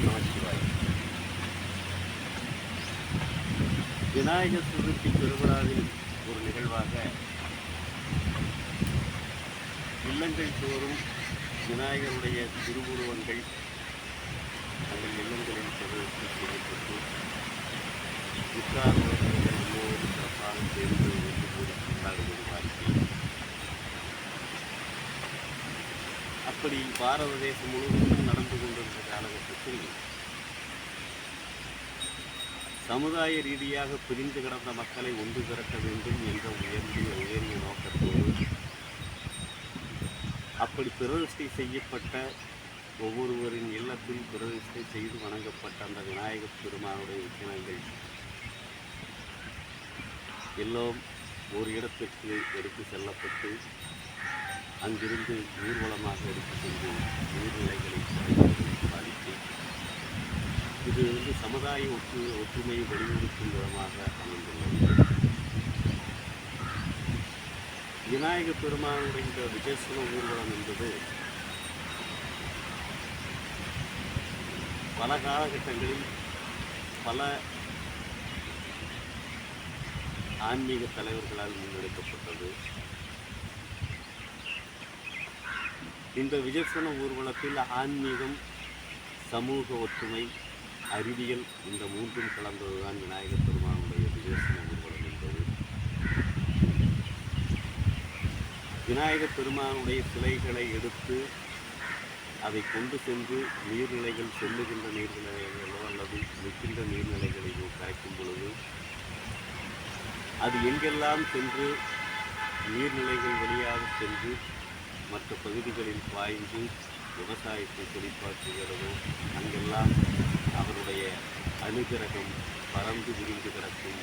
ஓம் நமச்சிவாய் விநாயகர் சதுர்த்தி திருவிழாவில் ஒரு நிகழ்வாக இல்லங்கள் தோறும் விநாயகருடைய திருவுருவங்கள் தங்கள் இல்லங்களில் பிரதேசம் செய்யப்பட்டு உற்றார்கள் எல்லோரும் சிறப்பாக சேர்ந்து ஒன்று கூடி கொண்டாடுவது வாய்ப்பு அப்படி பாரத தேசம் முழுவதும் நட நடந்து கொண்டிருந்த காலகட்டத்தில் சமுதாய ரீதியாக பிரிந்து கிடந்த மக்களை ஒன்று திரட்ட வேண்டும் என்ற உயர்ந்திய உயரிய நோக்கத்தோடு அப்படி பிரதிஷ்டை செய்யப்பட்ட ஒவ்வொருவரின் இல்லத்தில் பிரதிஷ்டை செய்து வணங்கப்பட்ட அந்த விநாயகப் பெருமானுடைய விக்கிரகங்கள் எல்லாம் ஒரு இடத்திற்கு எடுத்து செல்லப்பட்டு அங்கிருந்து ஊர்வலமாக எடுத்துக்கொண்டு நீர்நிலைகளை பாதித்து இது வந்து சமுதாய ஒற்று ஒற்றுமையை வலியுறுத்தும் விதமாக அமைந்துள்ளது. விநாயக பெருமானுடைய இந்த விஜயசன ஊர்வலம் என்பது பல காலகட்டங்களில் பல ஆன்மீக தலைவர்களால் முன்னெடுக்கப்பட்டது. இந்த விஜயசன ஊர்வலத்தில் ஆன்மீகம் சமூக ஒற்றுமை அறிவியல் இந்த மூன்றும் கலந்ததுதான் விநாயகர் பெருமானுடைய விஜயசன ஊர்வலம் என்பது. விநாயகர் பெருமானுடைய சிலைகளை எடுத்து அதை கொண்டு சென்று நீர்நிலைகள் செல்லுகின்ற நீர்நிலைகளோ அல்லது நிற்கின்ற நீர்நிலைகளிலோ கரைக்கும் பொழுது அது எங்கெல்லாம் சென்று நீர்நிலைகள் வழியாக சென்று மற்ற பகுதிகளில் பாய்ந்து விவசாயத்தை செழிப்பாக்குகிறதோ அங்கெல்லாம் அவருடைய அனுகிரகம் பறந்து விரிந்து கிடக்கும்.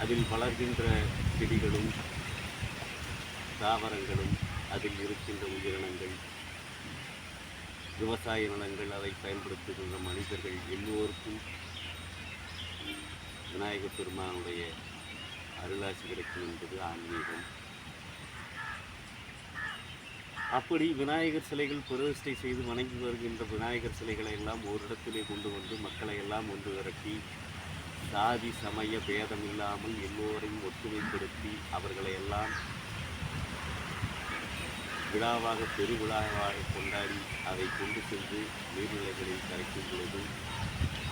அதில் வளர்கின்ற செடிகளும் தாவரங்களும் அதில் இருக்கின்ற உயிரினங்கள் விவசாய நிலங்கள் அதை பயன்படுத்துகின்ற மனிதர்கள் எல்லோருக்கும் விநாயகப் பெருமானுடைய அருளாசி கிடைக்கும் என்பது ஆன்மீகம். அப்படி விநாயகர் சிலைகள் பிரதிஷ்டை செய்து வணங்கி வருகின்ற விநாயகர் சிலைகளை எல்லாம் ஓரிடத்திலே கொண்டு வந்து மக்களை எல்லாம் ஒன்று விரட்டி சாதி சமய பேதம் இல்லாமல் எல்லோரையும் ஒற்றுமைப்படுத்தி அவர்களை எல்லாம் விழாவாக பெருவிழாவாக கொண்டாடி அதை கொண்டு சென்று நீர்நிலைகளில் கரைக்கும் பொழுது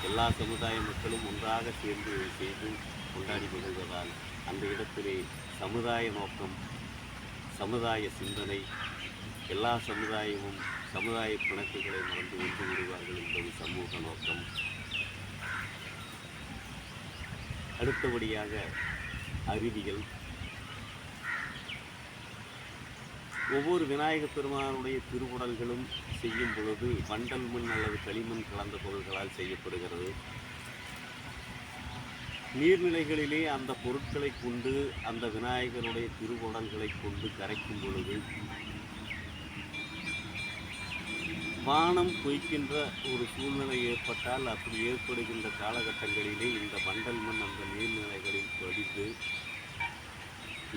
எல்லா சமுதாய மக்களும் ஒன்றாக சேர்ந்து இதை செய்து கொண்டாடி மகிழ்வதால் அந்த இடத்திலே சமுதாய நோக்கம் சமுதாய சிந்தனை எல்லா சமுதாயமும் சமுதாய பிணக்குகளை மறந்து ஒன்று விடுவார்கள் என்பது சமூக நோக்கம். அடுத்தபடியாக அறிவியல். ஒவ்வொரு விநாயகப் பெருமானுடைய திருவுடல்களும் செய்யும் பொழுது வண்டல் மண் அல்லது களிமண் கலந்த பொருட்களால் செய்யப்படுகிறது. நீர்நிலைகளிலே அந்த பொருட்களை கொண்டு அந்த விநாயகருடைய திருவுடல்களை கொண்டு கரைக்கும் பொழுது வானம் பொய்க்கின்ற ஒரு சூழ்நிலை ஏற்பட்டால் அப்படி ஏற்படுகின்ற காலகட்டங்களிலே இந்த வண்டல் மண் அந்த நீர்நிலைகளில் பதித்து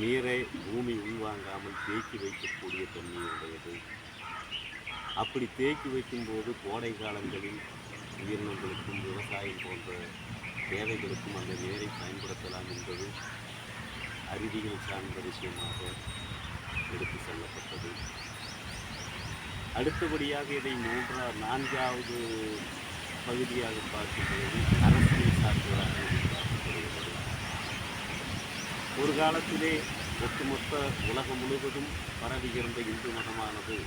நீரை பூமி உள்வாங்காமல் தேக்கி வைக்கக்கூடிய தன்மையுடையது. அப்படி தேக்கி வைக்கும்போது கோடை காலங்களில் உயிரினங்களுக்கும் விவசாயம் போன்ற தேவைகளுக்கும் அந்த நீரை பயன்படுத்தலாம் என்பது அறிவியல் சார்ந்த விஷயமாக எடுத்து செல்லப்பட்டது. அடுத்தபடியாக இதை மூன்றா நான்காவது பகுதியாக பார்க்கும்போது அரசியல் சார்ந்ததாக பார்க்கப்படுகிறது ஒரு காலத்திலே ஒட்டுமொத்த உலகம் முழுவதும் பரவியிருந்த இந்து மதமானது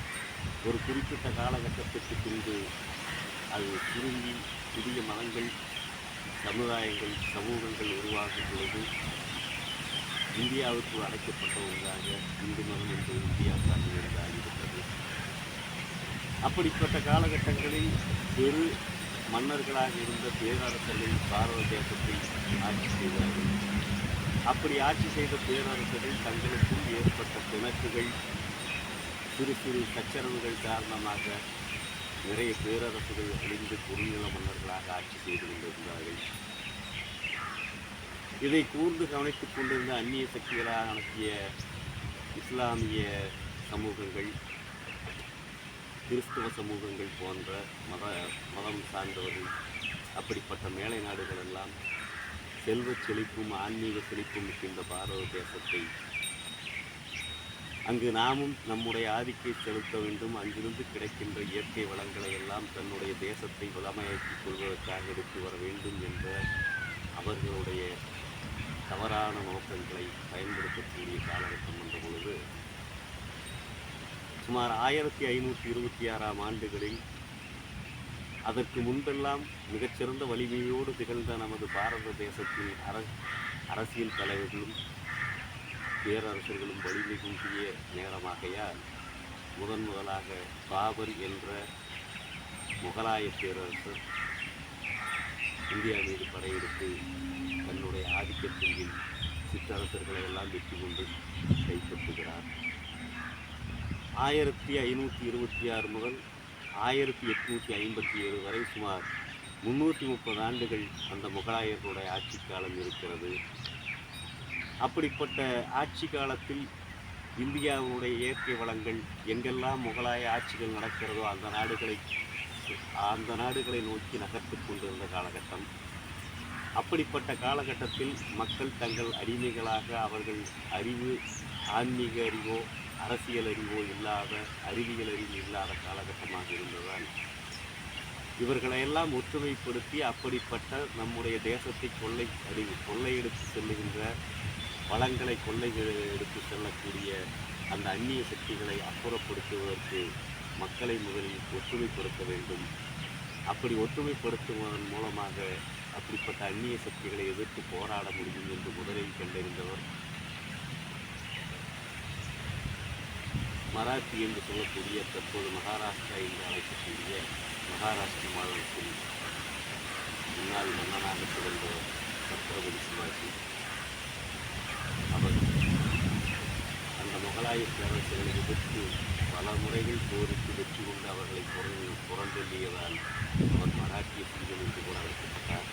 ஒரு குறிப்பிட்ட காலகட்டத்திற்கு பின்பு அது சுருங்கி புதிய மதங்கள் சமுதாயங்கள் சமூகங்கள் உருவாகும் பொழுது இந்தியாவுக்கு அடைக்கப்பட்ட ஒன்றாக இந்து மதம் என்பது இந்தியா சார்ந்ததாகிவிட்டது அப்படிப்பட்ட காலகட்டங்களில் பெரு மன்னர்களாக இருந்த பேரரசர்கள் பாரத தேசத்தை ஆட்சி செய்தார்கள். அப்படி ஆட்சி செய்த பேரரசர்கள் தங்களுக்குள் ஏற்பட்ட பிணக்குகள் சிறு சிறு சச்சரவுகள் காரணமாக நிறைய பேரரசுகள் அழிந்து குறுநில மன்னர்களாக ஆட்சி செய்து கொண்டிருந்தார்கள். இதை கூர்ந்து கவனித்துக் கொண்டிருந்த அந்நிய சக்திகளாக அனுப்பிய இஸ்லாமிய சமூகங்கள் கிறிஸ்துவ சமூகங்கள் போன்ற மத மதம் சார்ந்தவர்கள் அப்படிப்பட்ட மேலை நாடுகள் எல்லாம் செல்வச் செழிப்பும் ஆன்மீக செழிப்பும் மிக்க இந்த பாரத தேசத்தை அங்கு நாமும் நம்முடைய ஆதிக்கை செலுத்த வேண்டும். அங்கிருந்து கிடைக்கின்ற இயற்கை வளங்களை எல்லாம் தன்னுடைய தேசத்தை வளமையாக்கிக் கொள்வதற்காக எடுத்து வர வேண்டும் என்ற அவர்களுடைய தவறான நோக்கங்களை பயன்படுத்தக்கூடிய காலகட்டம் என்ற பொழுது சுமார் ஆயிரத்தி ஐநூற்றி இருபத்தி ஆறாம் ஆண்டுகளில் அதற்கு முன்பெல்லாம் மிகச்சிறந்த வலிமையோடு திகழ்ந்த நமது பாரத தேசத்தின் அர அரசியல் தலைவர்களும் பேரரசர்களும் வலிமை குன்றிய நேரமாகையால் முதன் முதலாக பாபர் என்ற முகலாய பேரரசர் இந்தியா மீது படையெடுத்து தன்னுடைய ஆதிக்கத்தின் சிற்றரசர்களை எல்லாம் வெற்றி கொண்டு கைப்பற்றுகிறார். ஆயிரத்தி ஐநூற்றி இருபத்தி ஆறு முதல் ஆயிரத்தி எட்நூற்றி ஐம்பத்தி ஏழு வரை சுமார் முந்நூற்றி முப்பது ஆண்டுகள் அந்த முகலாயர்களுடைய ஆட்சி காலம் இருக்கிறது. அப்படிப்பட்ட ஆட்சி காலத்தில் இந்தியாவுடைய இயற்கை வளங்கள் எங்கெல்லாம் முகலாய ஆட்சிகள் நடக்கிறதோ அந்த நாடுகளை அந்த நாடுகளை நோக்கி நகர்த்து கொண்டிருந்த காலகட்டம். அப்படிப்பட்ட காலகட்டத்தில் மக்கள் தங்கள் அடிமைகளாக அவர்கள் அறிவு ஆன்மீக அறிவோ அரசியல் அறிவோ இல்லாத அறிவியல் அறிவு இல்லாத காலகட்டமாக இருந்ததால் இவர்களையெல்லாம் ஒற்றுமைப்படுத்தி அப்படிப்பட்ட நம்முடைய தேசத்தை கொள்ளை அறிவு கொள்ளையெடுத்து செல்லுகின்ற வளங்களை கொள்ளை எடுத்து செல்லக்கூடிய அந்த அந்நிய சக்திகளை அப்புறப்படுத்துவதற்கு மக்களை முதலில் ஒற்றுமைப்படுத்த வேண்டும். அப்படி ஒற்றுமைப்படுத்துவதன் மூலமாக அப்படிப்பட்ட அந்நிய சக்திகளை எதிர்த்து போராட முடியும் என்று முதலில் கண்டறிந்தவர் மராத்தி என்று சொல்லக்கூடிய தற்போது மகாராஷ்டிரா என்று அழைக்கக்கூடிய மகாராஷ்டிர மாநிலத்தில் முன்னாள் மன்னனாக திகழ்ந்த சத்ரபதி சிவாஜி. அவர் அந்த முகலாய பேரரசுகளை எதிர்த்து பல முறைகள் போரிட்டு வெற்றி கொண்டு அவர்களை புறந்து புறந்தள்ளியதால் அவர் மராட்டிய சிங்கம் என்று கூட அழைக்கப்பட்டார்.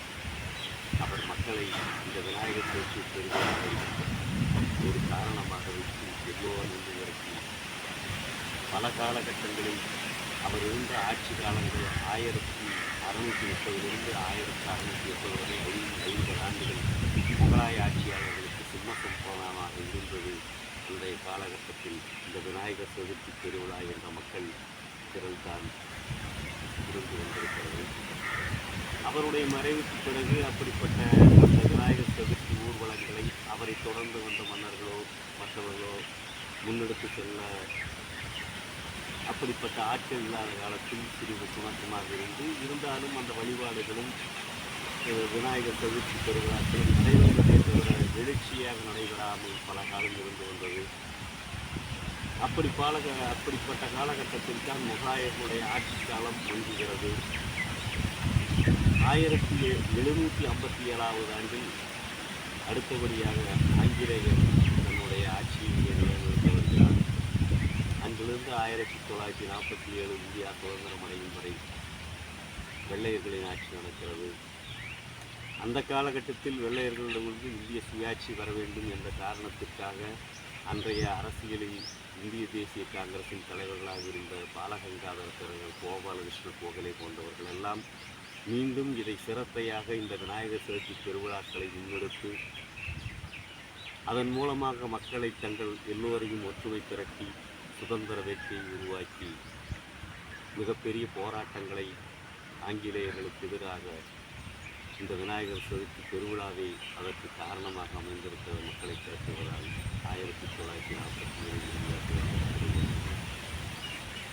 அவர் மக்களை இந்த விநாயகர் பேச்சு பெருமாளை ஒரு காரணமாக வைத்து எல்லோரும் என்று பல காலகட்டங்களில் அவர் இருந்த ஆட்சி காலங்கள் ஆயிரத்தி அறுநூற்றி முப்பதிலிருந்து ஆயிரத்தி அறுநூற்றி எண்பது வரை ஐந்து ஐம்பது ஆண்டுகள் முகலாய ஆட்சியாளர்களுக்கு சிம்ம சம்பவமாக இருந்தது. அன்றைய காலகட்டத்தில் இந்த விநாயகர் சதுர்த்தி திருவிழா என்ற மக்கள் திரள்தான் இருந்து வந்திருக்கிறது. அவருடைய மறைவுக்கு பிறகு அப்படிப்பட்ட அந்த விநாயகர் சதுர்த்தி ஊர்வலங்களை அவரை தொடர்ந்து வந்த மன்னர்களோ மற்றவர்களோ முன்னெடுத்து செல்ல அப்படிப்பட்ட ஆட்கள் இல்லாத காலத்தில் சிறிது சுணக்கமாக இருந்து இருந்தாலும் அந்த வழிபாடுகளும் விநாயகர் சதுர்த்தி பெருவிழாக்களும் நடைபெறுவதே தவிர எழுச்சியாக நடைபெறாமல் பல காலம் இருந்து வந்தது. அப்படி பால அப்படிப்பட்ட காலகட்டத்தில் தான் முகலாயர்களுடைய ஆட்சி காலம் மங்குகிறது. ஆயிரத்தி எழுநூற்றி ஐம்பத்தி ஏழாவது ஆண்டில் அடுத்தபடியாக ஆங்கிலேயர் தன்னுடைய ஆட்சியை அன்றிலிருந்து ஆயிரத்தி தொள்ளாயிரத்தி நாற்பத்தி ஏழு இந்தியா சுதந்திரம் அடையும் வரை வெள்ளையர்களின் ஆட்சி நடக்கிறது. அந்த காலகட்டத்தில் வெள்ளையர்களிடமிருந்து இந்திய சுயாட்சி வர வேண்டும் என்ற காரணத்திற்காக அன்றைய அரசியலில் இந்திய தேசிய காங்கிரசின் தலைவர்களாக இருந்த பாலகங்காதர திலகர் கோபாலகிருஷ்ண கோகலே போன்றவர்கள் எல்லாம் மீண்டும் இதை சிறப்பையாக இந்த விநாயகர் சதுர்த்தி திருவிழாக்களை முன்னெடுத்து அதன் மூலமாக மக்களை தங்கள் எல்லோரையும் ஒற்றுமை திரட்டி சுதந்திர வேட்கையை உருவாக்கி மிகப்பெரிய போராட்டங்களை ஆங்கிலேயர்களுக்கு எதிராக இந்த விநாயகர் சதுர்த்தி பெருவிழாவை அதற்கு காரணமாக அமைந்திருக்கிற மக்களை திரட்டுவதால் ஆயிரத்தி தொள்ளாயிரத்தி நாற்பத்தி ஏழு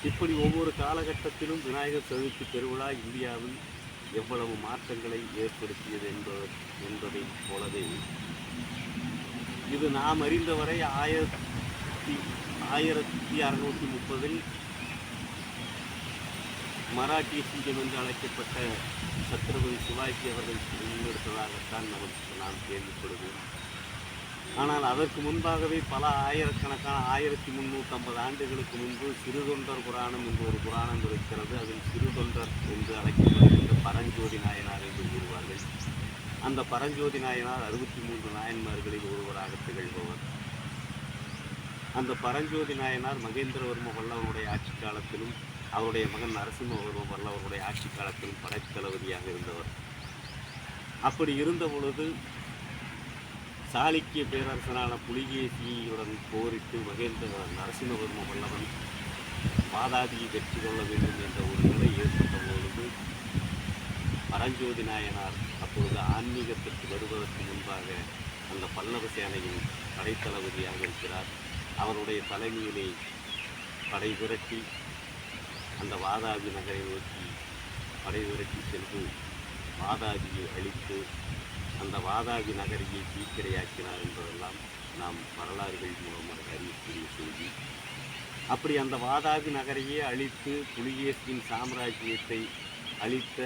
இப்படி ஒவ்வொரு காலகட்டத்திலும் விநாயகர் சதுர்த்தி பெருவிழா இந்தியாவில் எவ்வளவு மாற்றங்களை ஏற்படுத்தியது என்பது என்பதை போலவே இது நாம் அறிந்தவரை ஆயிரத்தி ஆயிரத்தி அறுநூற்றி முப்பதில் மராட்டிய சிங்கம் என்று அழைக்கப்பட்ட சத்ரபதி சிவாஜி அவர்கள் முன்னெடுத்ததாகத்தான் நமக்கு நாம் கேள்விப்படுவோம். ஆனால் அதற்கு முன்பாகவே பல ஆயிரக்கணக்கான ஆயிரத்தி முந்நூற்றம்பது ஆண்டுகளுக்கு முன்பு சிறுதொண்டர் புராணம் என்று ஒரு புராணம் இருக்கிறது. அதில் சிறுதொண்டர் என்று அழைக்கப்படுகின்ற பரஞ்சோதி நாயனார் என்று கூறுவார்கள். அந்த பரஞ்சோதி நாயனார் அறுபத்தி மூன்று நாயன்மார்களில் ஒருவராக திகழ்பவர். அந்த பரஞ்சோதி நாயனார் மகேந்திரவர்ம பல்லவனுடைய ஆட்சி காலத்திலும் அவருடைய மகன் நரசிம்மவர்ம வல்லவருடைய ஆட்சி காலத்திலும் படைத்தளபதியாக இருந்தவர். அப்படி இருந்த பொழுது சாளுக்கிய பேரரசனான புலிகேசியுடன் போரிட்டு மகேந்திர நரசிம்மவர்ம வல்லவன் பாதாதியை வெற்றி கொள்ள வேண்டும் என்ற ஒரு நிலை ஏற்பட்ட பொழுது பரஞ்சோதி நாயனார் அப்பொழுது ஆன்மீகத்திற்கு வருவதற்கு முன்பாக அந்த பல்லவ சேனையின் படைத்தளபதியாக இருக்கிறார். அவருடைய தலைமையிலே படை விரட்டி அந்த வாதாபி நகரை நோக்கி படை விரட்டி சென்று வாதாபியை அழித்து அந்த வாதாபி நகரையை தீக்கிரையாக்கினார் என்பதெல்லாம் நாம் வரலாறுகள் மூலமாக அறியக்கூடிய செய்தி. அப்படி அந்த வாதாபி நகரையே அழித்து புலிகேசியின் சாம்ராஜ்யத்தை அழித்த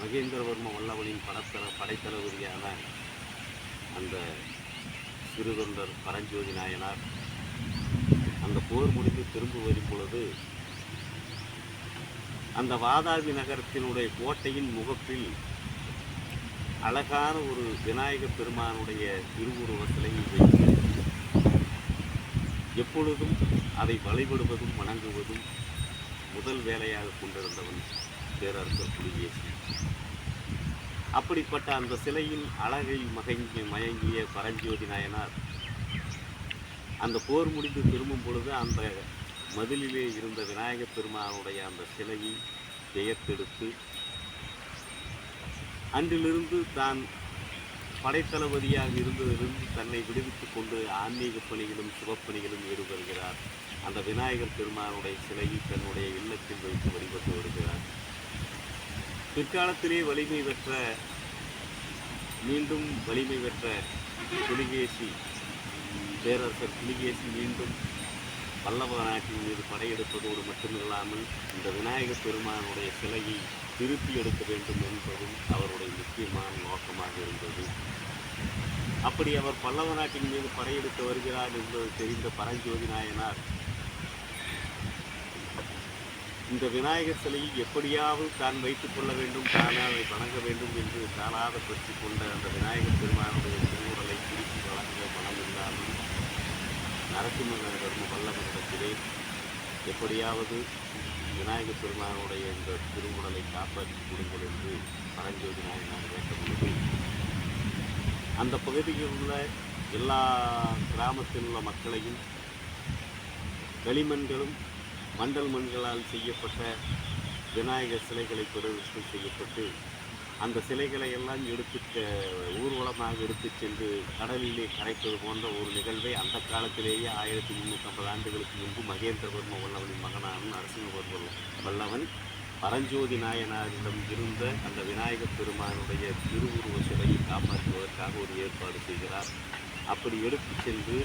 மகேந்திரவர்ம வல்லவனின் படத்தல படைத்தளபதியான அந்த சிறுதொண்டர் பரஞ்சோதி நாயனார் அந்த போர் முடிந்து திரும்ப வரும் பொழுது அந்த வாதாபி நகரத்தினுடைய கோட்டையின் முகப்பில் அழகான ஒரு விநாயக பெருமானுடைய திருவுருவ சிலையை வைத்து எப்பொழுதும் அதை வழிபடுவதும் வணங்குவதும் முதல் வேலையாக கொண்டிருந்தவன் பேரரசர் புலிகேசி அப்படிப்பட்ட அந்த சிலையின் அழகை மகங்கி மயங்கிய பரஞ்சோதி நாயனார் அந்த போர் முடிந்து திரும்பும் பொழுது அந்த மதிலிலே இருந்த விநாயகப் பெருமானுடைய அந்த சிலையை பெயர்த்தெடுத்து அன்றிலிருந்து தான் படைத்தளபதியாக இருந்ததிலிருந்து தன்னை விடுவித்து கொண்டு ஆன்மீக பணிகளும் சுபப்பணிகளும் ஈடுபடுகிறார். அந்த விநாயகர் பெருமானுடைய சிலையை தன்னுடைய இல்லத்தில் வைத்து வழிபட்டு வருகிறார். பிற்காலத்திலே வலிமை பெற்ற மீண்டும் வலிமை பெற்ற புலிகேசி பேரரசர் புலிகேசி மீண்டும் பல்லவ நாட்டின் மீது படையெடுப்பதோடு மட்டுமில்லாமல் இந்த விநாயகர் பெருமானுடைய சிலையை திருப்பி எடுக்க வேண்டும் என்பதும் அவருடைய முக்கியமான நோக்கமாக இருந்தது. அப்படி அவர் பல்லவ நாட்டின் மீது படையெடுத்து வருகிறார் என்பது தெரிந்த பரஞ்சோதி நாயனார் இந்த விநாயகர் சிலையை எப்படியாவது தான் வைத்துக் கொள்ள வேண்டும் தானே அதை வணங்க வேண்டும் என்று தானாக பற்றி கொண்ட அந்த விநாயகர் பெருமானுடைய திருவுடலை திருப்பி வழங்க மனம் இல்லாமல் நரசிம்ம வல்லவரிடத்திலே எப்படியாவது விநாயகர் பெருமானுடைய இந்த திருவுடலை காப்பாற்றி கொடுங்கள் என்று பரஞ்சோதி நாயனார் கேட்டபொழுது அந்த பகுதியில் உள்ள எல்லா கிராமத்தில் உள்ள மக்களையும் களிமண்களும் மண்டல் மண்களால் செய்யப்பட்ட விநாயகர் சிலைகளை பிரதிஷ்டை செய்யப்பட்டு அந்த சிலைகளை எல்லாம் எடுத்து ஊர்வலமாக எடுத்துச் சென்று கடலிலே கரைப்பது போன்ற ஒரு நிகழ்வை அந்த காலத்திலேயே ஆயிரத்தி முந்நூற்றம்பது ஆண்டுகளுக்கு முன்பு மகேந்திரவர்ம வல்லவனின் மகனான நரசிம்மவர்ம வல்லவன் பரஞ்சோதி நாயனாரிடம் இருந்த அந்த விநாயகப் பெருமானுடைய திருவுருவ சிலையை காப்பாற்றுவதற்காக ஒரு ஏற்பாடு செய்கிறார். அப்படி எடுத்துச் சென்று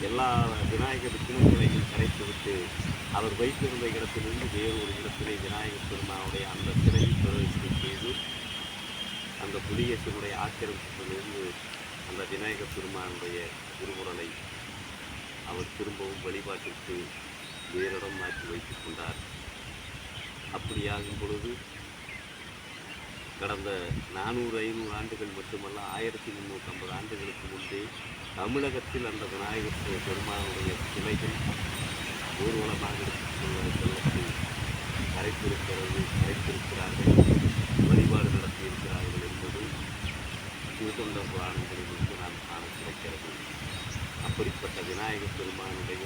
எல்லா விநாயகர் விக்கிரங்களையும் கரைத்துவிட்டு அவர் வைத்திருந்த இடத்திலிருந்து வேறு ஒரு இடத்திலே விநாயகர் பெருமானுடைய அந்த சிலையை பிரவேசம் செய்து அந்த புலிகேசனுடைய ஆக்கிரமிப்பிலிருந்து அந்த விநாயகர் பெருமானுடைய திருவுடலை அவர் திரும்பவும் வழிபாட்டிற்கு வேறிடம் மாற்றி வைத்துக் கொண்டார். அப்படியாகும் பொழுது கடந்த நானூறு ஐநூறு ஆண்டுகள் மட்டுமல்ல ஆயிரத்தி முந்நூற்றம்பது ஆண்டுகளுக்கு முன்பே தமிழகத்தில் அந்த விநாயகர் பெருமானுடைய சிலைகள் ஊர்வலமாக எடுத்துக் செல்ல கரைத்திருக்கிறது கரைத்திருக்கிறார்கள். வழிபாடு நடத்தியிருக்கிறார்கள் என்பது திருத்தொண்ட புராணங்களிலிருந்து நாம் காண கிடைக்கிறது அப்படிப்பட்ட விநாயகர் பெருமானுடைய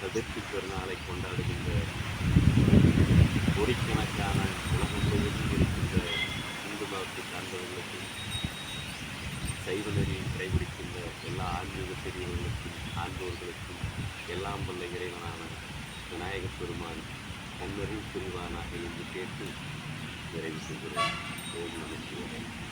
சதுர்த்தி பெருநாளை கொண்டாடுகின்ற கோடிக்கணக்கான உலகம் முழுவதும் இருக்கின்ற இந்து மதத்தை சார்ந்தவர்களுக்கும் சைவ நெறியை கடைபிடிக்கின்ற எல்லா ஆன்மீக பெரியவர்களுக்கும் ஆண்டோர்களுக்கும் எல்லாம் வல்ல இறைவனான விநாயகப் பெருமான் தன்னறிவு புரிவானாக என்று கேட்டு ஓம் நம சிவாய